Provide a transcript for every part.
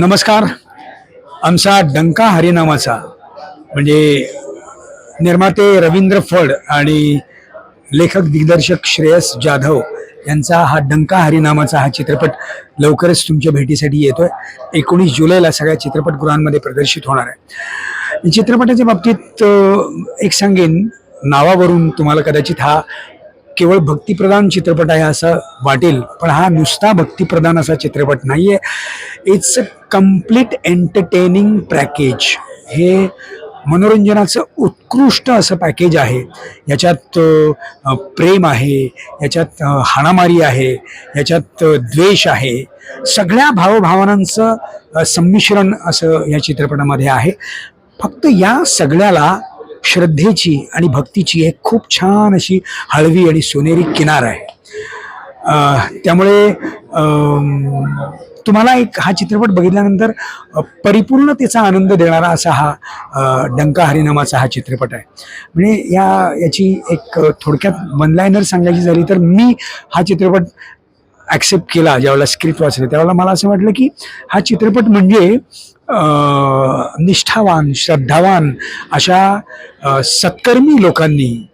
नमस्कार. आमचा डंका हरिनामाचा म्हणजे निर्माते रवींद्र फड आणि लेखक दिग्दर्शक श्रेयस जाधव यांचा हा डंका हरिनामाचा हा चित्रपट लवकरच तुमच्या भेटीसाठी येतोय. एकोणीस जुलैला सगळ्या चित्रपटगृहांमध्ये प्रदर्शित होणार आहे. चित्रपटाच्या बाबतीत एक सांगेन नावावरून तुम्हाला कदाचित हा केवळ भक्तिप्रधान चित्रपट आहे असं वाटेल पण हा नुसता भक्तिप्रधान असा चित्रपट नाही आहे it's a complete entertaining package हे मनोरंजनाचं उत्कृष्ट असं पॅकेज आहे. याच्यात प्रेम आहे याच्यात हाणामारी आहे याच्यात द्वेष आहे. सगळ्या भावभावनांचं संमिश्रण असं या चित्रपटामध्ये आहे. फक्त या सगळ्याला श्रद्धेची आणि भक्तीची एक खूप छान अशी हळवी आणि सोनेरी किनार आहे. त्यामुळे तुम्हाला एक हा चित्रपट बघितल्यानंतर परिपूर्णतेचा आनंद देणारा असा हा डंका हरिनामाचा हा चित्रपट आहे. म्हणजे या याची एक थोडक्यात वनलायनर सांगायची झाली तर मी हा चित्रपट ॲक्सेप्ट केला ज्यावेळेला स्क्रिप्ट वाचले त्यावेळेला मला असं वाटलं की हा चित्रपट म्हणजे निष्ठावान श्रद्धावान अशा सत्कर्मी लोकांनी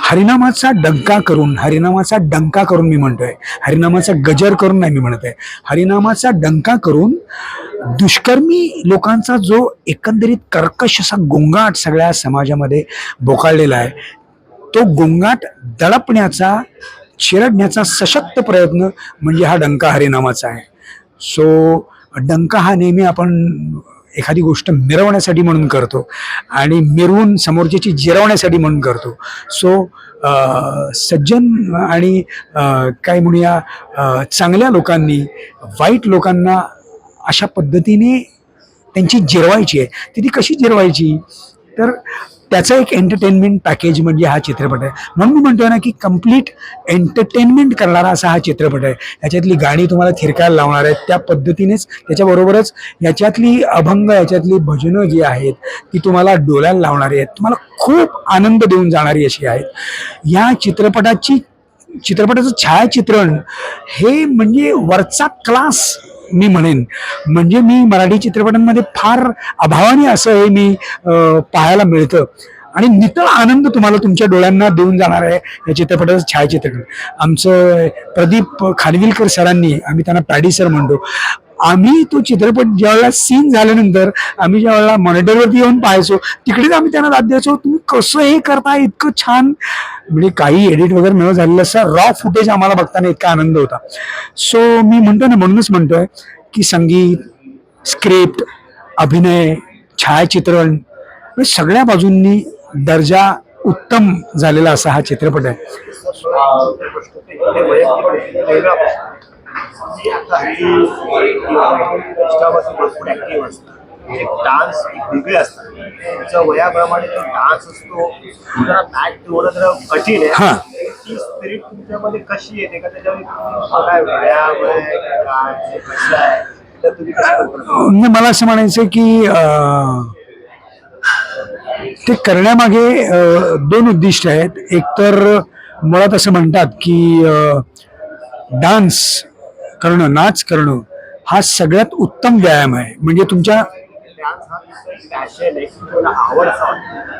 हरिनामाचा डंका करून हरिनामाचा डंका करून मी म्हणतोय. हरिनामाचा गजर करून नाही मी म्हणत आहे हरिनामाचा डंका करून दुष्कर्मी लोकांचा जो एकंदरीत कर्कश असा गोंगाट सगळ्या समाजामध्ये बोकाळलेला आहे तो गोंगाट दडपण्याचा चिरडण्याचा सशक्त प्रयत्न म्हणजे हा डंका हरिनामाचा आहे. सो डंका हा नेहमी आपण एखादी गोष्ट मिरवण्यासाठी म्हणून करतो आणि मिरवून समोरच्याची जिरवण्यासाठी म्हणून करतो. सो सज्जन आणि काय म्हणूया चांगल्या लोकांनी वाईट लोकांना अशा पद्धतीने त्यांची जिरवायची आहे. ती ती कशी जिरवायची? तर त्याचं एक एंटरटेनमेंट पॅकेज म्हणजे हा चित्रपट आहे. म्हणून मी म्हणतोय ना की कंप्लीट एंटरटेनमेंट करणारा असा हा चित्रपट आहे. याच्यातली गाणी तुम्हाला थिरकायला लावणार आहेत. त्या पद्धतीनेच त्याच्याबरोबरच याच्यातली अभंग याच्यातली भजनं जी आहेत ती तुम्हाला डोळ्याला लावणारी आहेत. तुम्हाला खूप आनंद देऊन जाणारी अशी आहेत. या चित्रपटाची चित्रपटाचं छायाचित्रण हे म्हणजे वरचा क्लास मी म्हणेन. म्हणजे मी मराठी चित्रपटांमध्ये फार अभावाने असं हे मी पाहायला मिळतं. आणि नितळ आनंद तुम्हाला तुमच्या डोळ्यांना देऊन जाणार आहे या चित्रपटाचं छायाचित्रण. आमचं प्रदीप खानविलकर सरांनी आम्ही त्यांना पॅडी सर म्हणतो आम्ही तो चित्रपट ज्यावेळेला सीन झाल्यानंतर आम्ही ज्यावेळेला मॉनिटरवरती येऊन पाहायचो तिकडेच आम्ही त्यांना दाद द्यायचो तुम्ही कसं हे करता इतकं छान म्हणजे काही एडिट वगैरे न झालेलं असं रॉ फुटेज आम्हाला बघताना इतका आनंद होता. सो मी म्हणतो ना म्हणूनच म्हणतोय की संगीत स्क्रिप्ट अभिनय छायाचित्रण म्हणजे सगळ्या बाजूंनी दर्जा उत्तम झालेला असा हा चित्रपट आहे. डान्स वेगळे असतात. त्याच्या वयाप्रमाणे तो डान्स असतो. जरा बॅक थोडं जरा कठीण हा. आहे ती स्पिरिट तुमच्यामध्ये कशी येते? का त्याच्यावर काय व्यायाम आहे? काय कसं आहे? तर तुम्ही कसं करता? म्हणजे मला असं म्हणायचं की अं, ते करण्यामागे अं, दोन उद्दिष्ट आहेत. एक तर मुळात असं म्हणतात की डान्स करणं नाच करणं हा सगळ्यात उत्तम व्यायाम आहे. म्हणजे तुमच्या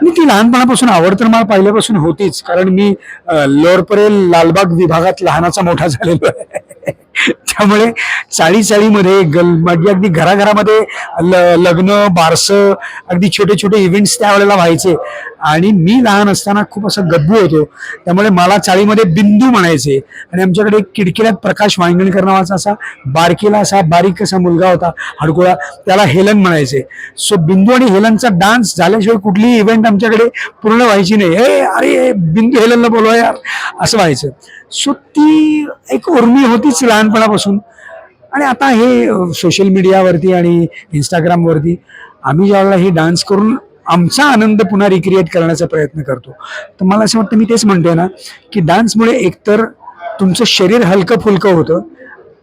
मी ती लहानपणापासून आवड तर मला पहिल्यापासून होतीच कारण मी लोअरपरेल लालबाग विभागात लहानाचा मोठा झालेलो आहे. त्यामुळे चाळी चाळीमध्ये गल म्हणजे अगदी घराघरामध्ये ल- लग्न बारसं अगदी छोटे छोटे इव्हेंट्स त्यावेळेला व्हायचे. आणि मी लहान असताना खूप असं गब्बू होतो. त्यामुळे मला चाळीमध्ये बिंदू म्हणायचे. आणि आमच्याकडे एक किडकिल्यात प्रकाश वांगणकर नावाचा असा बारकेला असा बारीक असा मुलगा होता हडकुळा. त्याला हेलन म्हणायचे. सो बिंदू आणि हेलनचा डान्स झाल्याशिवाय कुठलीही इव्हेंट आमच्याकडे पूर्ण व्हायची नाही. हे अरे बिंदू हेलनला बोलवा यार. असं व्हायचं. सो ती एक उर्मी होतीच लहान लहानपणापासून. आणि आता हे सोशल मीडियावरती आणि इंस्टाग्रामवरती आम्ही ज्यावेळेला हे डान्स करून आमचा आनंद पुन्हा रिक्रिएट करण्याचा प्रयत्न करतो. तर मला असं वाटतं मी तेच म्हणतोय ना की डान्समुळे एकतर तुमचं शरीर हलकं फुलकं होतं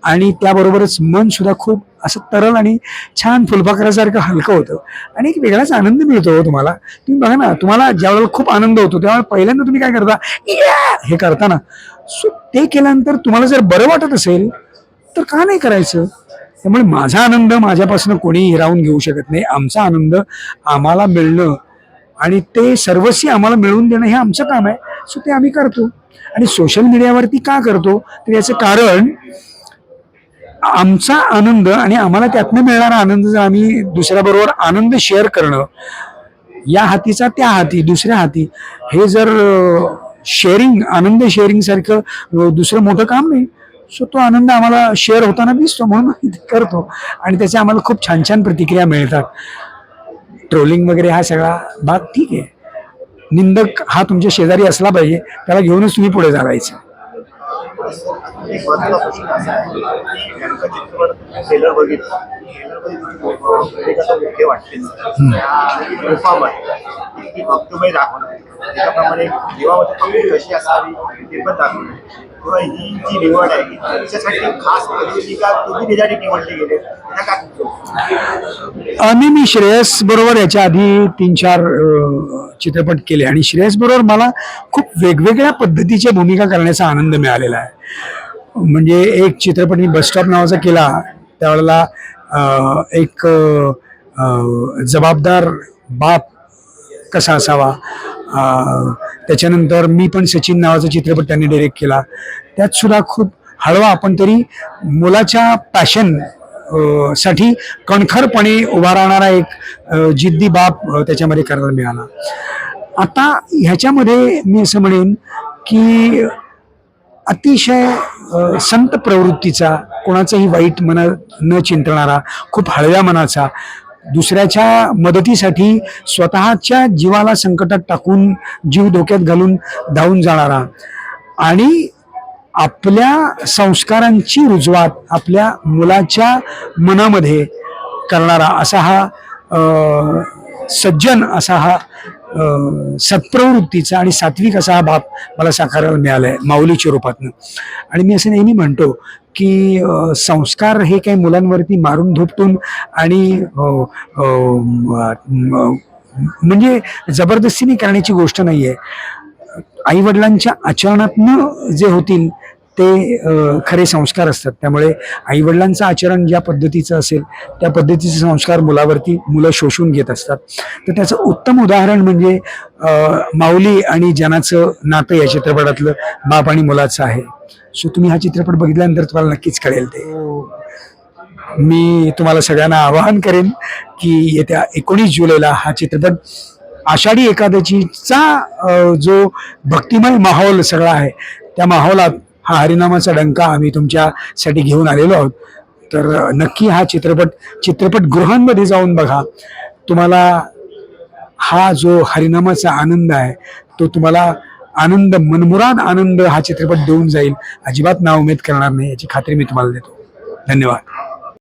आणि त्याबरोबरच मन सुद्धा खूप असं तरल आणि छान फुलपाखरासारखं हलकं होतं. आणि एक वेगळाच आनंद मिळतो हो तुम्हाला. तुम्ही बघा ना तुम्हाला ज्यावेळेला खूप आनंद होतो त्यावेळेला पहिल्यांदा तुम्ही काय करता हे करता ना. सो ते केल्यानंतर तुम्हाला जर बरं वाटत असेल तर का नाही करायचं? त्यामुळे माझा आनंद माझ्यापासून कोणी हिरावून घेऊ शकत नाही. आमचा आनंद आम्हाला मिळणं आणि ते सर्वस्वी आम्हाला मिळवून देणं हे आमचं काम आहे. सो ते आम्ही करतो. आणि सोशल मीडियावरती का करतो? तर याचं कारण आमचा आनंद आणि आम्हाला त्यातनं मिळणारा आनंद जर आम्ही दुसऱ्याबरोबर आनंद शेअर करणं या हातीचा त्या हाती दुसऱ्या हाती हे जर शेअरिंग आनंद शेअरिंग सारखं दुसरं मोठं काम नाही. सो तो आनंद आम्हाला शेअर होताना दिसतो म्हणून करतो. आणि त्याचे आम्हाला खूप छान छान प्रतिक्रिया मिळतात. ट्रोलिंग वगैरे हा सगळा भाग ठीक आहे. निंदक हा तुमच्या शेजारी असला पाहिजे. त्याला घेऊनच तुम्ही पुढे चालायचं एक महत्त्वाचा प्रश्न असा आहे की यांचा चित्रपट ट्रेलर बघितला कसं मुख्य वाटते. इतकी भक्तमय दाखवणार त्याप्रमाणे पब्लिक कशी असावी ते पण दाखवणार किंवा ही जी निवड आहे तुमच्यासाठी खास का तुम्ही त्यासाठी निवडले गेले? आणि मी श्रेयस बरोबर याच्या आधी तीन चार चित्रपट केले. आणि श्रेयस बरोबर मला खूप वेगवेगळ्या पद्धतीच्या भूमिका करण्याचा आनंद मिळालेला आहे. म्हणजे एक चित्रपट मी बसस्टॉप नावाचा केला. त्यावेळेला एक जबाबदार बाप कसा असावा? त्याच्यानंतर मी पण सचिन नावाचा चित्रपट त्यांनी डिरेक्ट केला. त्यात सुद्धा खूप हळवा पण तरी मुलाच्या पॅशनसाठी कणखरपणे उभा राहणारा एक जिद्दी बाप त्याच्यामध्ये करायला मिळाला. आता ह्याच्यामध्ये मी असं म्हणेन की अतिशय संत प्रवृत्तीचा कोणाचंही वाईट मना न चिंतणारा खूप हळव्या मनाचा दुसऱ्याच्या मदतीसाठी स्वतःच्या जीवाला संकटात टाकून जीव धोक्यात घालून धावून जाणारा आणि आपल्या संस्कारांची रुजवात आपल्या मुलाच्या मनामध्ये करणारा असा हा सज्जन असा हा सत्प्रवृत्तीचा आणि सात्विक असा हा भाग मला साकारायला मिळाला आहे माऊलीच्या रूपातनं. आणि मी असं नेहमी म्हणतो की संस्कार हे काही मुलांवरती मारून धोपटून आणि म्हणजे जबरदस्तीने करण्याची गोष्ट नाही आहे आई वडिलांच्या आचरणातनं जे होतील ते खरे संस्कार असतात. त्यामुळे आईवडिलांचं आचरण ज्या पद्धतीचं असेल त्या पद्धतीचे संस्कार मुलावरती मुलं शोषून घेत असतात. तर त्याचं उत्तम उदाहरण म्हणजे माऊली आणि जनाचं नातं या चित्रपटातलं बाप आणि मुलाचं आहे. सो तुम्ही हा चित्रपट बघितल्यानंतर तुम्हाला नक्कीच कळेल ते. मी तुम्हाला सगळ्यांना आवाहन करेन की येत्या एकोणीस जुलैला हा चित्रपट आषाढी एकादशीचा जो भक्तिमय माहोल सगळा आहे त्या माहोलात हा हरिनामाचा डंका आम्ही तुमच्यासाठी घेऊन आलेलो आहोत. तर नक्की हा चित्रपट चित्रपटगृहांमध्ये जाऊन बघा. तुम्हाला हा जो हरिनामाचा आनंद आहे तो तुम्हाला आनंद मनमुराद आनंद हा चित्रपट देऊन जाईल. अजिबात नाव उमेद करणार नाही याची खात्री मी तुम्हाला देतो. धन्यवाद.